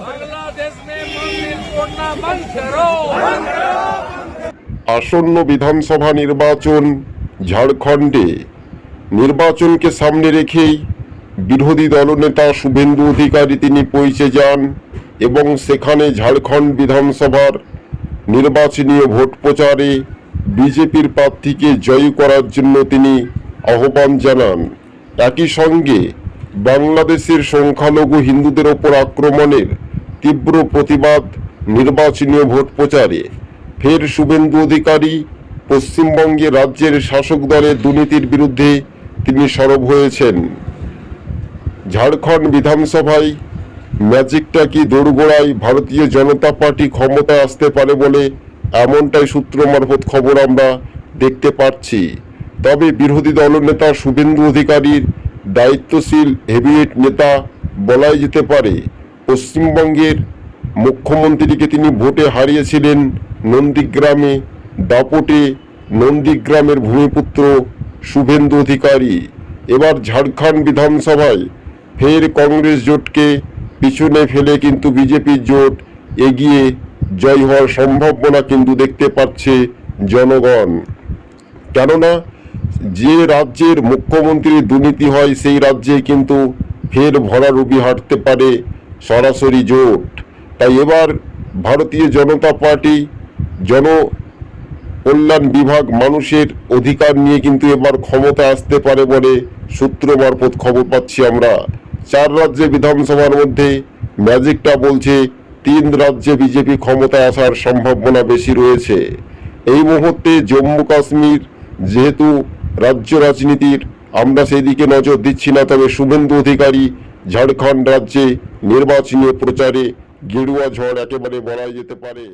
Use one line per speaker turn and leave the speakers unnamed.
बांग्लादेश में मंदिर तोड़ना बंद करो
আসন্ন বিধানসভা নির্বাচন ঝাড়খণ্ডে নির্বাচনকে সামনে রেখেই বিরোধী দলনেতা শুভেন্দু অধিকারী তিনি পৌঁছে যান এবং সেখানে ঝাড়খণ্ড বিধানসভার নির্বাচনীয় ভোট প্রচারে বিজেপির প্রার্থীকে জয়ী করার জন্য তিনি আহ্বান জানান একই সঙ্গে বাংলাদেশের সংখ্যালঘু হিন্দুদের ওপর আক্রমণের তীব্র প্রতিবাদ নির্বাচনীয় ভোট প্রচারে। ফের শুভেন্দু অধিকারী পশ্চিমবঙ্গে রাজ্যের শাসক দলের দুর্নীতির বিরুদ্ধে তিনি সরব হয়েছেন। ঝাড়খণ্ড বিধানসভায় ম্যাজিকটা কি দোরগোড়ায় ভারতীয় জনতা পার্টি ক্ষমতায় আসতে পারে বলে এমনটাই সূত্র মারফত খবর আমরা দেখতে পাচ্ছি। তবে বিরোধী দলনেতা শুভেন্দু অধিকারীর দায়িত্বশীল হেভিওয়েট নেতা বলাই যেতে পারে। পশ্চিমবঙ্গের মুখ্যমন্ত্রীকে তিনি ভোটে হারিয়েছিলেন নন্দীগ্রামে। দাপটে নন্দীগ্রামের ভূমিপুত্র শুভেন্দু অধিকারী। এবার ঝাড়খণ্ড বিধানসভায় ফের কংগ্রেস জোটকে পিছনে ফেলে কিন্তু বিজেপির জোট এগিয়ে জয় হওয়ার সম্ভাবনা কিন্তু দেখতে পাচ্ছে জনগণ। কেননা যে রাজ্যের মুখ্যমন্ত্রীর দুর্নীতি হয়, সেই রাজ্যে কিন্তু ফের ভরা রুবি হাঁটতে পারে সরাসরি জোট। তাই এবার ভারতীয় জনতা পার্টি জন কল্যাণ বিভাগ মানুষের অধিকার নিয়ে কিন্তু এবার ক্ষমতা আসতে পারে বলে সূত্র মারফত খবর পাচ্ছি আমরা। চার রাজ্যে বিধানসভার মধ্যে ম্যাজিকটা বলছে, তিন রাজ্যে বিজেপি ক্ষমতায় আসার সম্ভাবনা বেশি রয়েছে। এই মুহূর্তে জম্মু কাশ্মীর যেহেতু রাজ্য রাজনীতির আমরা সেদিকে নজর দিচ্ছি না, তবে শুভেন্দু অধিকারী ঝাড়খণ্ড রাজ্যে নির্বাচনী প্রচারে গেরুয়া ঝড় একেবারে বলা যেতে পারে।